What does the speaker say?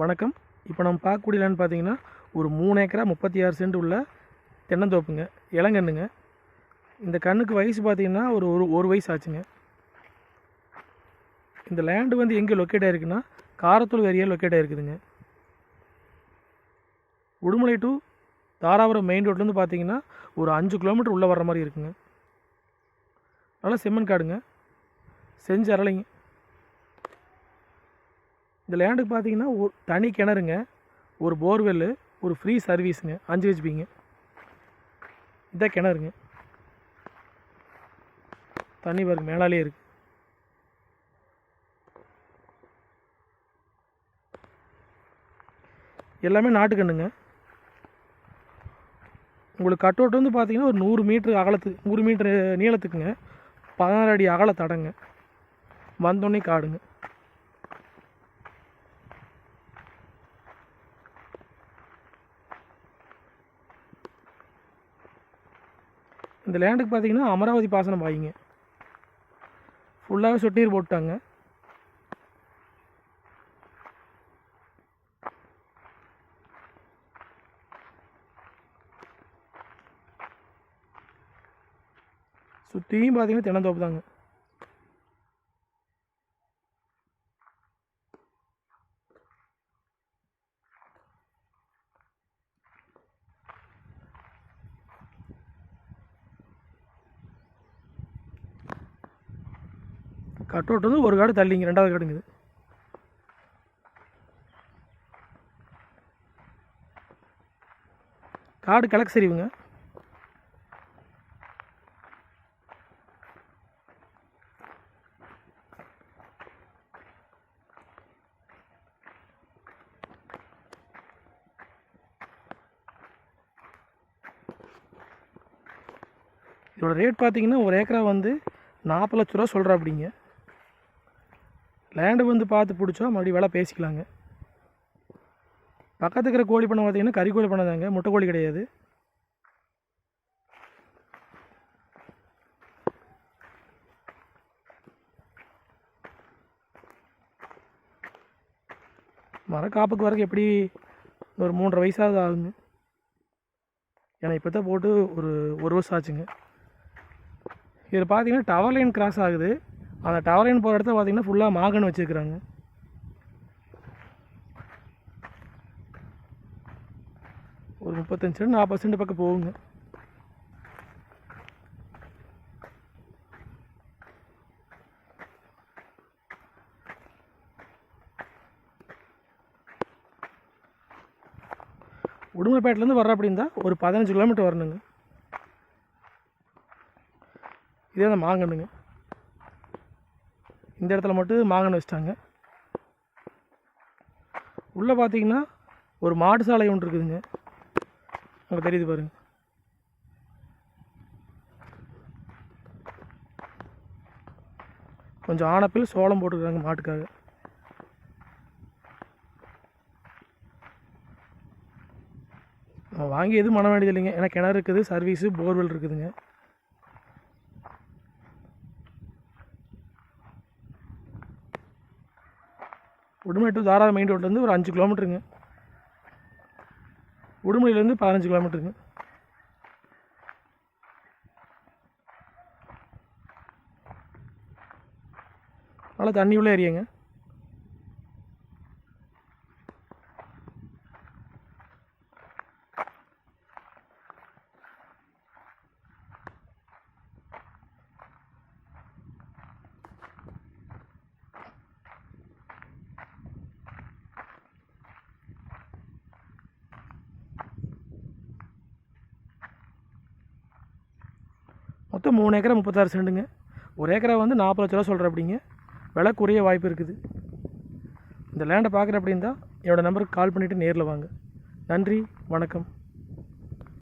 வணக்கம். இப்போ நம்ம பார்க்கக்கூடிய லேண்ட் பார்த்தீங்கன்னா ஒரு மூணு ஏக்கரா முப்பத்தி ஆறு சென்ட் உள்ள தென்னந்தோப்புங்க. இளங்கண்ணுங்க இந்த கண்ணுக்கு வயசு பார்த்தீங்கன்னா ஒரு ஒரு ஒரு வயசு ஆச்சுங்க. இந்த லேண்டு வந்து எங்கே லொக்கேட் ஆகிருக்குன்னா காரத்தூர் ஏரியா லொக்கேட் ஆகிருக்குதுங்க உடுமலை டு தாராபுரம் மெயின் ரோட்லேருந்து பார்த்தீங்கன்னா ஒரு அஞ்சு கிலோமீட்டர் உள்ளே வர்ற மாதிரி இருக்குங்க. நல்லா செம்மன் காடுங்க. செஞ்சு அரளைங்க இந்த லேண்டுக்கு பார்த்தீங்கன்னா ஒரு தனி கிணறுங்க ஒரு போர்வெல்லு ஒரு ஃப்ரீ சர்வீஸுங்க அஞ்சு ஹெச்பிங்க இதான் கிணறுங்க. தண்ணி பாருங்க மேலாலே இருக்கு. எல்லாமே நாட்டுக்கண்ணுங்க உங்களுக்கு கட் அவுட் வந்து பார்த்தீங்கன்னா ஒரு நூறு மீட்ரு அகலத்துக்கு நூறு மீட்ரு நீளத்துக்குங்க. பதினாறு அடி அகல தடங்க வந்தோடனே காடுங்க. இந்த லேண்டுக்கு பார்த்தீங்கன்னா அமராவதி பாசனம் பாயிங்க. ஃபுல்லாகவே சொட்டு நீர் போட்டாங்க சுற்றியும் பார்த்தீங்கன்னா தென்னந்தோப்பு தாங்க. கட் அவுட் வந்து ஒரு காடு தள்ளிங்க ரெண்டாவது காடுங்குது. காடு கிழக்கு சரிவுங்க இதோட ரேட் பார்த்தீங்கன்னா ஒரு ஏக்கரா வந்து நாற்பது லட்ச ரூபா சொல்கிறா அப்படிங்க லேண்டு வந்து பார்த்து பிடிச்சா மறுபடியும் விலை பேசிக்கலாங்க. பக்கத்து இருக்கிற கோழி பண்ணை பார்த்தீங்கன்னா கறி கோழி பண்ணை தாங்க முட்டை கோழி கிடையாது. மரக்காப்புக்கு வரக்கு எப்படி ஒரு மூன்றரை வயசாவது ஆகுங்க. ஏன்னா இப்போ தான் போட்டு ஒரு ஒரு வருஷம் ஆச்சுங்க. இதில் பார்த்தீங்கன்னா டவர் லைன் கிராஸ் ஆகுது. அந்த டவரின் போகிற இடத்துல பார்த்திங்கன்னா ஃபுல்லாக மாகன் வச்சுருக்குறாங்க. ஒரு முப்பத்தஞ்சு நாற்பது சென்ட் பக்கம் போகுங்க. உடுமலைப்பேட்டிலேருந்து வர்ற அப்படி இருந்தால் ஒரு பதினஞ்சு கிலோமீட்டர் வரணுங்க. இதே அந்த மாங்கன்னுங்க இந்த இடத்துல மட்டும் மாங்கன்னு வச்சிட்டாங்க. உள்ளே பார்த்தீங்கன்னா ஒரு மாட்டு சாலை ஒன்று இருக்குதுங்க. அங்கே தெரியுது பாருங்கள் கொஞ்சம் ஆனப்பில் சோளம் போட்டுக்கிறாங்க மாட்டுக்காக. நம்ம வாங்கி எதுவும் பண்ண வேண்டியது இல்லைங்க ஏன்னா கிணறு இருக்குது சர்வீஸு போர்வெல் இருக்குதுங்க. உடுமலை டு தாரா மெயின் ரோட்லேருந்து ஒரு அஞ்சு கிலோமீட்டருங்க உடுமலையிலேருந்து பதினஞ்சு கிலோமீட்டருங்க நல்லா தண்ணி உள்ள ஏரியாங்க. மொத்தம் மூணு ஏக்கரை முப்பத்தாறு செண்டுங்க. ஒரு ஏக்கரா வந்து நாற்பது லட்ச ரூபா சொல்கிற அப்படிங்க விலை குறைய வாய்ப்பு இருக்குது. இந்த லேண்டை பார்க்குற அப்படின்னா என்னோடய நம்பருக்கு கால் பண்ணிவிட்டு நேரில் வாங்க. நன்றி வணக்கம்.